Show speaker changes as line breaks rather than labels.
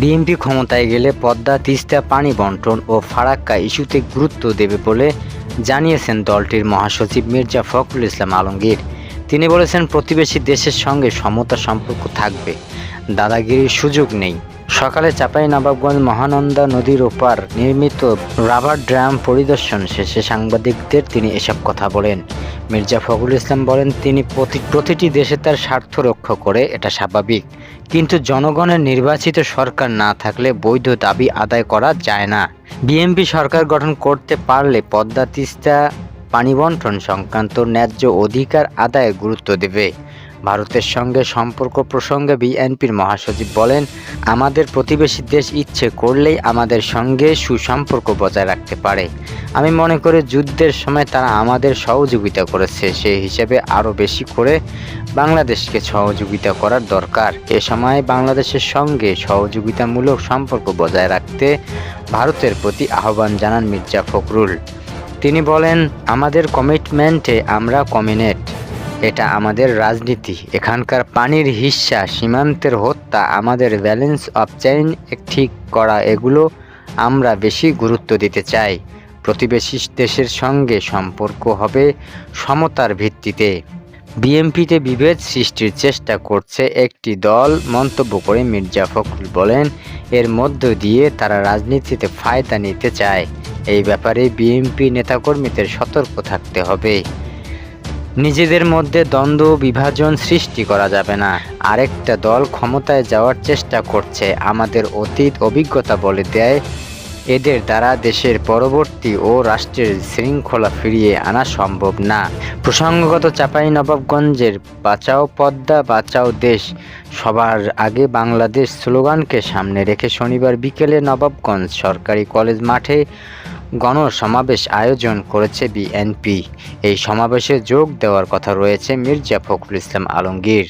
BNP ক্ষমতায় গেলে পদ্মা, তিস্তা, পানি বন্টন ও ফারাক্কা ইস্যুতে গুরুত্ব দেবে বলে জানিয়েছেন দলটির মহাসচিব মির্জা ফখরুল ইসলাম আলমগীর। তিনি বলেছেন, প্রতিবেশী দেশের সঙ্গে সমতা সম্পর্ক থাকবে। দাদাগিরির সুযোগ নেই। সকালে চাপাই নবাবগঞ্জ মহানন্দা নদীর ওপার নির্মিত রাবার ড্রাম পরিদর্শন শেষে সাংবাদিকদের তিনি এসব কথা বলেন। মির্জা ফখরুল ইসলাম বলেন, তিনি প্রতি, প্রতিটি দেশে তার স্বার্থ রক্ষা করে, এটা স্বাভাবিক। কিন্তু জনগণের নির্বাচিত সরকার না থাকলে বৈধ দাবি আদায় করা যায় না। বিএনপি সরকার গঠন করতে পারলে পদ্মা তিস্তা পানি বন্টন সংক্রান্ত ন্যায্য অধিকার আদায়ে গুরুত্ব দেবে। ভারতের সঙ্গে সম্পর্ক প্রসঙ্গে বিএনপির মহাসচিব বলেন, আমাদের প্রতিবেশী দেশ ইচ্ছে করলেই আমাদের সঙ্গে সুসম্পর্ক বজায় রাখতে পারে। আমি মনে করি যুদ্ধের সময় তারা আমাদের সহযোগিতা করেছে সেই হিসেবে আরও বেশি করে বাংলাদেশকে সহযোগিতা করার দরকার। এ সময় বাংলাদেশের সঙ্গে সহযোগিতামূলক সম্পর্ক বজায় রাখতে ভারতের প্রতি আহ্বান জানান মির্জা ফখরুল। তিনি বলেন, আমাদের কমিটমেন্টে আমরা কমিনেট এটা আমাদের রাজনীতি। এখানকার পানির হিস্সা, সীমান্তের হত্যা, আমাদের ব্যালেন্স অফ চেইন ঠিক করা, এগুলো আমরা বেশি গুরুত্ব দিতে চাই। প্রতিবেশী দেশের সঙ্গে সম্পর্ক হবে সমতার ভিত্তিতে। বিএমপিতে বিভেদ সৃষ্টির চেষ্টা করছে একটি দল, মন্তব্য করে মির্জা ফখরুল বলেন, এর মধ্য দিয়ে তারা রাজনীতিতে ফায়দা নিতে চায়। এই ব্যাপারে বিএনপি নেতাকর্মীদের সতর্ক থাকতে হবে। নিজেদের মধ্যে দ্বন্দ্ব বিভাজন সৃষ্টি করা যাবে না। আরেকটা দল ক্ষমতায় যাওয়ার চেষ্টা করছে, আমাদের অতীত অভিজ্ঞতা বলে দেয়। এদের দ্বারা দেশের পরবর্তী ও রাষ্ট্রের শৃঙ্খলা ফিরিয়ে আনা সম্ভব না। প্রসঙ্গগত চাপাই নবাবগঞ্জের বাঁচাও পদ্মা, বাঁচাও দেশ। সবার আগে বাংলাদেশ স্লোগানকে সামনে রেখে শনিবার বিকেলে নবাবগঞ্জ সরকারি কলেজ মাঠে গণসমাবেশ আয়োজন করেছে বিএনপি। এই সমাবেশে যোগ দেওয়ার কথা রয়েছে মির্জা ফখরুল ইসলাম আলমগীর।